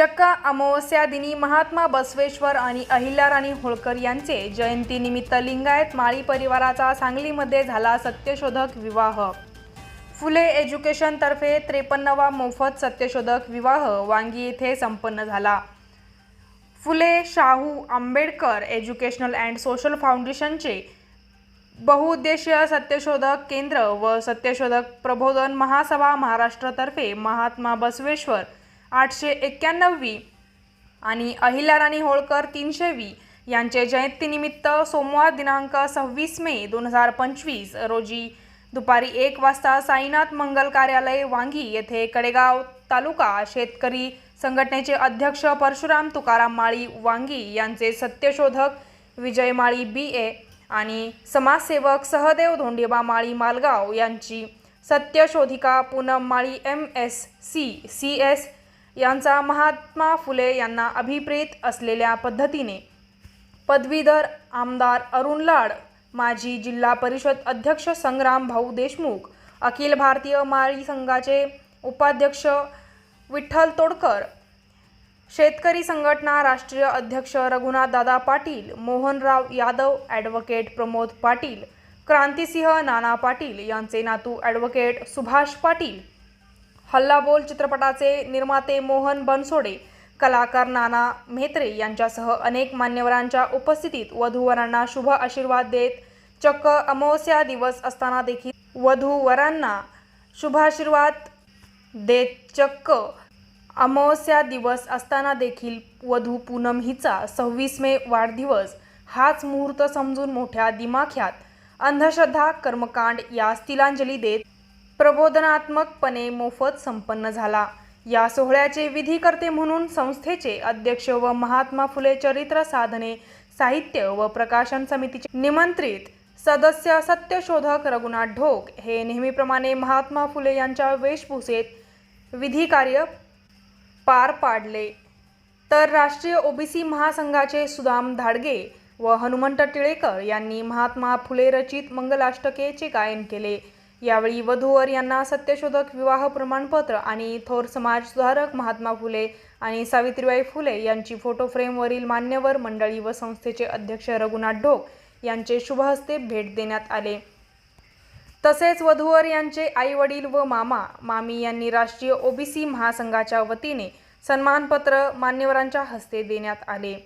अमावस्या दिनी महात्मा बसवेश्वर आणि अहिल्याराणी होळकर यांचे जयंतीनिमित्त लिंगायत माळी परिवाराचा सांगलीमध्ये झाला सत्यशोधक विवाह. फुले एज्युकेशनतर्फे त्रेपन्नवा मोफत सत्यशोधक विवाह वांगी येथे संपन्न झाला. Phule Shahu Ambedkar educational and social फाउंडेशनचे बहुउद्देशीय सत्यशोधक केंद्र व सत्यशोधक प्रबोधन महासभा महाराष्ट्रातर्फे महात्मा बसवेश्वर आठशे एक्क्याण्णववी आणि अहिल्याराणी होळकर तीनशे वी. यांचे जयंतीनिमित्त सोमवार दिनांक सव्वीस मे दोन हजार पंचवीस रोजी दुपारी एक वाजता साईनाथ मंगल कार्यालय वांगी येथे कडेगाव तालुका शेतकरी संघटनेचे अध्यक्ष परशुराम तुकाराम माळी वांगी यांचे सत्यशोधक विजय माळी बी. ए. आणि समाजसेवक सहदेव धोंडिबा माळी मालगाव यांची सत्यशोधिका Poonam Mali M. S. C. C. S. यांचा महात्मा फुले यांना अभिप्रेत असलेल्या पद्धतीने पदवीधर आमदार अरुण लाड माजी जिल्हा परिषद अध्यक्ष संग्राम भाऊ देशमुख अखिल भारतीय माळी संघाचे उपाध्यक्ष विठ्ठल तोडकर शेतकरी संघटना राष्ट्रीय अध्यक्ष रघुनाथदादा पाटील मोहनराव यादव ॲडव्होकेट प्रमोद पाटील क्रांतिसिंह नाना पाटील यांचे नातू ॲडव्होकेट सुभाष पाटील हल्लाबोल चित्रपटाचे निर्माते मोहन बनसोडे कलाकार नाना म्हेत्रे यांच्यासह अनेक मान्यवरांच्या उपस्थितीत वधूवरांना शुभ आशीर्वाद देत चक्क अमावस्या दिवस असताना देखील वधूवरांना शुभाशीर्वाद देत चक्क अमावस्या दिवस असताना देखील वधू पूनम हिचा सव्वीस मे वाढदिवस हाच मुहूर्त समजून मोठ्या दिमाख्यात अंधश्रद्धा कर्मकांड यास तिलांजली देत प्रबोधनात्मकपणे मोफत संपन्न झाला. या सोहळ्याचे विधीकर्ते म्हणून संस्थेचे अध्यक्ष व महात्मा फुले चरित्र साधने साहित्य व प्रकाशन समितीचे निमंत्रित सदस्य सत्यशोधक रघुनाथ ढोक हे नेहमीप्रमाणे महात्मा फुले यांच्या वेशभूषेत विधिकार्य पार पाडले. तर राष्ट्रीय ओबीसी महासंघाचे सुदाम धाडगे व हनुमंत टिळेकर यांनी महात्मा फुले रचित मंगलाष्टकेचे गायन केले. यावेळी वधूवर यांना सत्यशोधक विवाह प्रमाणपत्र आणि थोर समाज सुधारक महात्मा फुले आणि सावित्रीबाई फुले यांची फोटो फ्रेमवरील मान्यवर मंडळी व संस्थेचे अध्यक्ष रघुनाथ ढोक यांचे शुभहस्ते भेट देण्यात आले. तसेच वधूवर यांचे आई वडील व मामा मामी यांनी राष्ट्रीय ओबीसी महासंघाच्या वतीने सन्मानपत्र मान्यवरांच्या हस्ते देण्यात आले.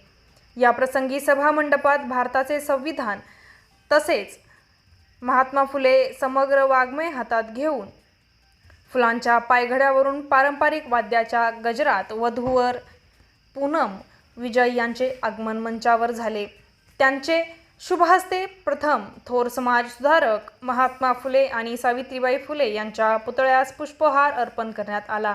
या प्रसंगी सभामंडपात भारताचे संविधान तसेच महात्मा फुले समग्र वाङ्मय हातात घेऊन फुलांच्या पायघड्यावरून पारंपरिक वाद्याच्या गजरात वधूवर पूनम विजय यांचे आगमन मंचावर झाले. त्यांचे शुभहस्ते प्रथम थोर समाज सुधारक महात्मा फुले आणि सावित्रीबाई फुले यांच्या पुतळ्यास पुष्पहार अर्पण करण्यात आला.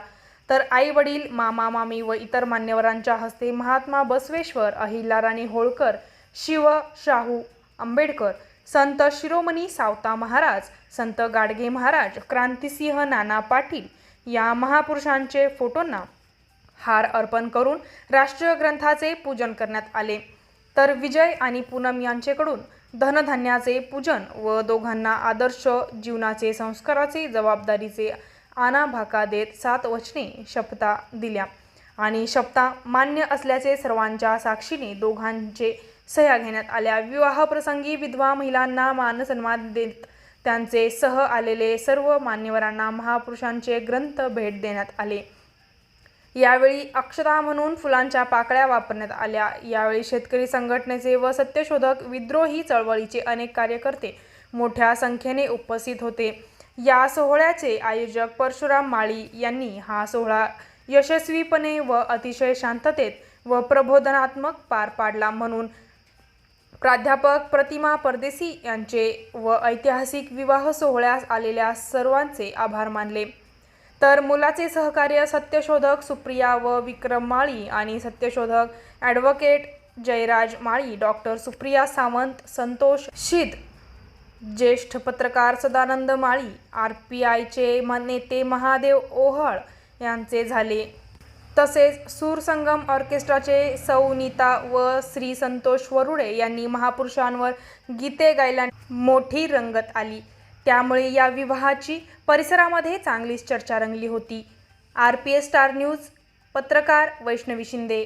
तर आई वडील मामा मामी व इतर मान्यवरांच्या हस्ते महात्मा बसवेश्वर अहिल्याराणी होळकर शिव शाहू आंबेडकर संत शिरोमणी सावता महाराज संत गाडगे महाराज क्रांतिसिंह नाना पाटील या महापुरुषांचे फोटोंना हार अर्पण करून राष्ट्रीय ग्रंथाचे पूजन करण्यात आले. तर विजय आणि पूनम यांचेकडून धनधान्याचे पूजन व दोघांना आदर्श जीवनाचे संस्काराचे जबाबदारीचे आनाभाका देत सात वचने शपथा दिल्या. आणि शपथा मान्य असल्याचे सर्वांच्या साक्षीने दोघांचे सह्या घेण्यात आल्या. विवाहप्रसंगी विधवा महिलांना मानसन्मान देत त्यांचे सह आलेले सर्व मान्यवरांना महापुरुषांचे ग्रंथ भेट देण्यात आले. यावेळी अक्षता म्हणून फुलांच्या पाकळ्या वापरण्यात आल्या. यावेळी शेतकरी संघटनेचे व सत्यशोधक विद्रोही चळवळीचे अनेक कार्यकर्ते मोठ्या संख्येने उपस्थित होते. या सोहळ्याचे आयोजक परशुराम माळी यांनी हा सोहळा यशस्वीपणे व अतिशय शांततेत व प्रबोधनात्मक पार पाडला म्हणून प्राध्यापक प्रतिमा परदेसी यांचे व ऐतिहासिक विवाह सोहळ्यास आलेल्या सर्वांचे आभार मानले. तर मुलाचे सहकार्य सत्यशोधक सुप्रिया व विक्रम माळी आणि सत्यशोधक ॲडव्होकेट जयराज माळी डॉक्टर सुप्रिया सावंत संतोष शिद ज्येष्ठ पत्रकार सदानंद माळी आर पी आयचे नेते महादेव ओहळ यांचे झाले. तसेच सूरसंगम ऑर्केस्ट्राचे सौ नीता व श्री संतोष वरुडे यांनी महापुरुषांवर गीते गायला मोठी रंगत आली. त्यामुळे या विवाहाची परिसरामध्ये चांगलीच चर्चा रंगली होती. R P S Star News पत्रकार वैष्णवी शिंदे.